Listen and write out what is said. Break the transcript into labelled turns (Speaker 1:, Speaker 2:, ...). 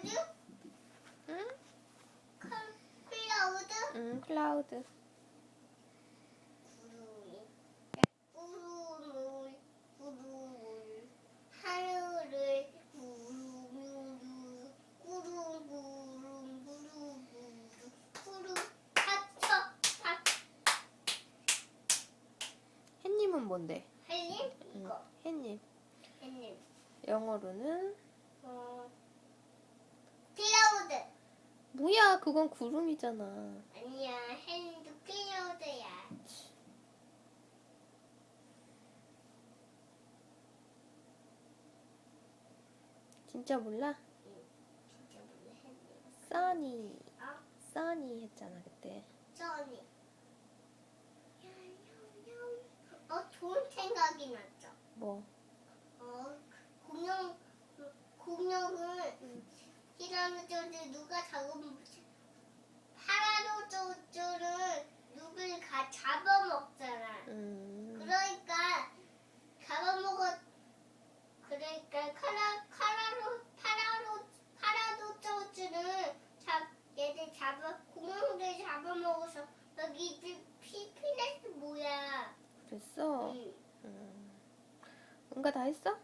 Speaker 1: 클라우드? 응? 클라우드? 응, 클라우드.
Speaker 2: 구름이. 구름을, 구름을, 하늘을, 구름을, 구름, 구름, 구름, 구름, 합쳐, 합.
Speaker 1: 햇님은 뭔데?
Speaker 2: 햇님? 이거.
Speaker 1: 햇님.
Speaker 2: 햇님.
Speaker 1: 영어로는 뭐야? 그건 구름이잖아.
Speaker 2: 아니야 햇님도 클라우드야
Speaker 1: 진짜 몰라?
Speaker 2: 진짜 몰라
Speaker 1: 써니.
Speaker 2: 아
Speaker 1: 써니 했잖아 그때.
Speaker 2: 써니 어 좋은 생각이 났죠
Speaker 1: 뭐?
Speaker 2: 어, 공룡, 공룡을 티라노조를 누가 잡으면 파라노조를 누굴 가 잡아먹잖아.
Speaker 1: 음.
Speaker 2: 그러니까 잡아먹어. 그러니까 카라 카라로 파라로 파라노조를 잡 얘들 잡아 공룡들 잡아먹어서 여기 이제 피피레스 뭐야?
Speaker 1: 그랬어.
Speaker 2: 응.
Speaker 1: 음. 응가 다 했어?